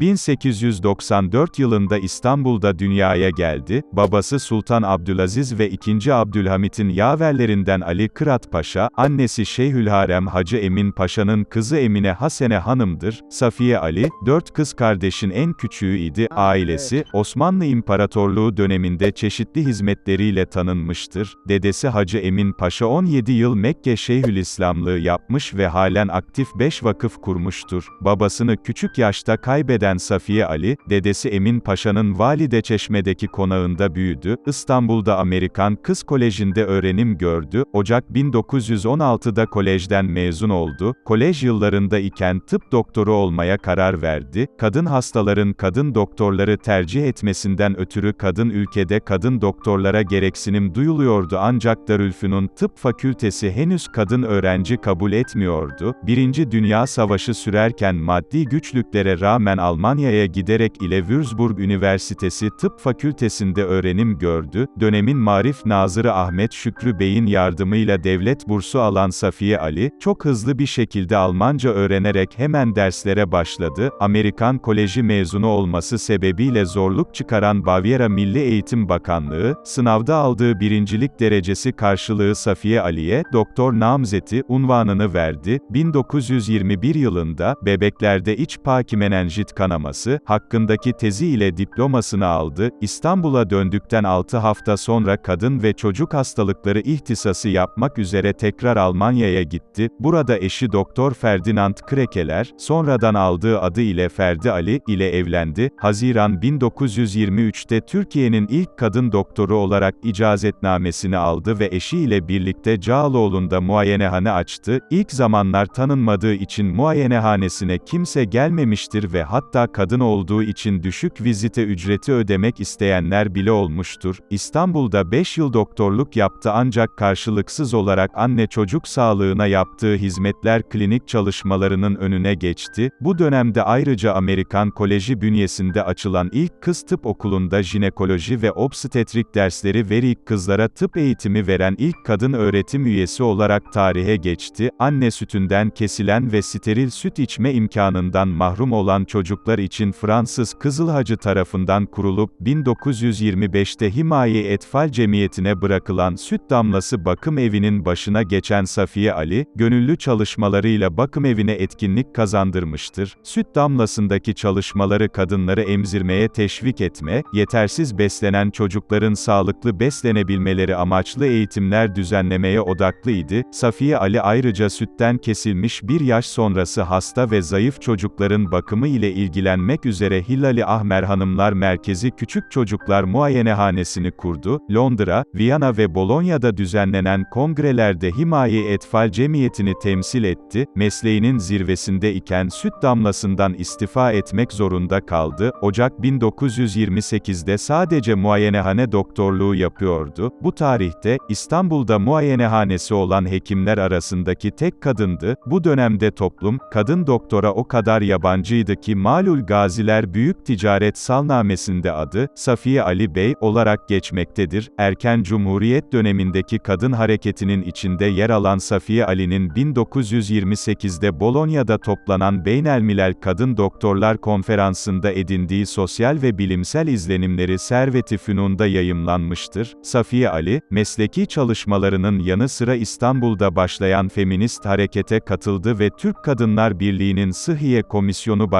1894 yılında İstanbul'da dünyaya geldi, babası Sultan Abdülaziz ve II. Abdülhamit'in yaverlerinden Ali Kırat Paşa, annesi Şeyhülharem Hacı Emin Paşa'nın kızı Emine Hasene Hanım'dır. Safiye Ali, dört kız kardeşin en küçüğüydi, ailesi, Osmanlı İmparatorluğu döneminde çeşitli hizmetleriyle tanınmıştır. Dedesi Hacı Emin Paşa 17 yıl Mekke Şeyhülislamlığı yapmış ve halen aktif 5 vakıf kurmuştur. Babasını küçük yaşta kaybeden Safiye Ali, dedesi Emin Paşa'nın Valide Çeşme'deki konağında büyüdü, İstanbul'da Amerikan Kız Koleji'nde öğrenim gördü, Ocak 1916'da kolejden mezun oldu, kolej yıllarında iken tıp doktoru olmaya karar verdi, kadın hastaların kadın doktorları tercih etmesinden ötürü kadın ülkede kadın doktorlara gereksinim duyuluyordu ancak Darülfünun tıp fakültesi henüz kadın öğrenci kabul etmiyordu. Birinci Dünya Savaşı sürerken maddi güçlüklere rağmen Almanya'ya giderek ile Würzburg Üniversitesi Tıp Fakültesinde öğrenim gördü. Dönemin Marif Nazırı Ahmet Şükrü Bey'in yardımıyla devlet bursu alan Safiye Ali, çok hızlı bir şekilde Almanca öğrenerek hemen derslere başladı. Amerikan Koleji mezunu olması sebebiyle zorluk çıkaran Bavyera Milli Eğitim Bakanlığı, sınavda aldığı birincilik derecesi karşılığı Safiye Ali'ye, doktor namzeti unvanını verdi. 1921 yılında, bebeklerde iç pakimenenjit kanaması, hakkındaki tezi ile diplomasını aldı. İstanbul'a döndükten 6 hafta sonra kadın ve çocuk hastalıkları ihtisası yapmak üzere tekrar Almanya'ya gitti. Burada eşi Doktor Ferdinand Krekeler, sonradan aldığı adı ile Ferdi Ali, ile evlendi. Haziran 1923'te Türkiye'nin ilk kadın doktoru olarak icazetnamesini aldı ve eşiyle birlikte Cağaloğlu'nda muayenehane açtı. İlk zamanlar tanınmadığı için muayenehanesine kimse gelmemiştir ve hatta kadın olduğu için düşük vizite ücreti ödemek isteyenler bile olmuştur. İstanbul'da 5 yıl doktorluk yaptı ancak karşılıksız olarak anne çocuk sağlığına yaptığı hizmetler klinik çalışmalarının önüne geçti. Bu dönemde ayrıca Amerikan Koleji bünyesinde açılan ilk kız tıp okulunda jinekoloji ve obstetrik dersleri verip kızlara tıp eğitimi veren ilk kadın öğretim üyesi olarak tarihe geçti. Anne sütünden kesilen ve steril süt içme imkanından mahrum olan çocuklar için Fransız Kızıl Hacı tarafından kurulup 1925'te Himaye Etfal Cemiyeti'ne bırakılan süt damlası bakım evinin başına geçen Safiye Ali, gönüllü çalışmalarıyla bakım evine etkinlik kazandırmıştır. Süt damlasındaki çalışmaları kadınları emzirmeye teşvik etme, yetersiz beslenen çocukların sağlıklı beslenebilmeleri amaçlı eğitimler düzenlemeye odaklıydı. Safiye Ali ayrıca sütten kesilmiş bir yaş sonrası hasta ve zayıf çocukların bakımı ile ilgilenmek üzere Hillali Ahmer Hanımlar Merkezi Küçük Çocuklar Muayenehanesini kurdu. Londra, Viyana ve Bolonya'da düzenlenen kongrelerde Himaye Etfal Cemiyeti'ni temsil etti. Mesleğinin zirvesinde iken süt damlasından istifa etmek zorunda kaldı. Ocak 1928'de sadece muayenehane doktorluğu yapıyordu. Bu tarihte, İstanbul'da muayenehanesi olan hekimler arasındaki tek kadındı. Bu dönemde toplum, kadın doktora o kadar yabancıydı ki Malul Gaziler Büyük Ticaret Salnamesi'nde adı, Safiye Ali Bey, olarak geçmektedir. Erken Cumhuriyet dönemindeki kadın hareketinin içinde yer alan Safiye Ali'nin 1928'de Bolonya'da toplanan Beynelmilel Kadın Doktorlar Konferansı'nda edindiği sosyal ve bilimsel izlenimleri Servet-i Fünun'da yayımlanmıştır. Safiye Ali, mesleki çalışmalarının yanı sıra İstanbul'da başlayan feminist harekete katıldı ve Türk Kadınlar Birliği'nin Sıhhiye Komisyonu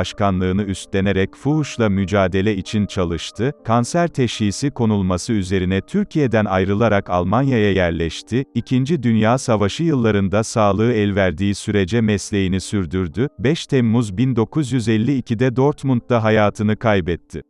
Başkanlığını üstlenerek fuhuşla mücadele için çalıştı. Kanser teşhisi konulması üzerine Türkiye'den ayrılarak Almanya'ya yerleşti. İkinci Dünya Savaşı yıllarında sağlığı el verdiği sürece mesleğini sürdürdü. 5 Temmuz 1952'de Dortmund'da hayatını kaybetti.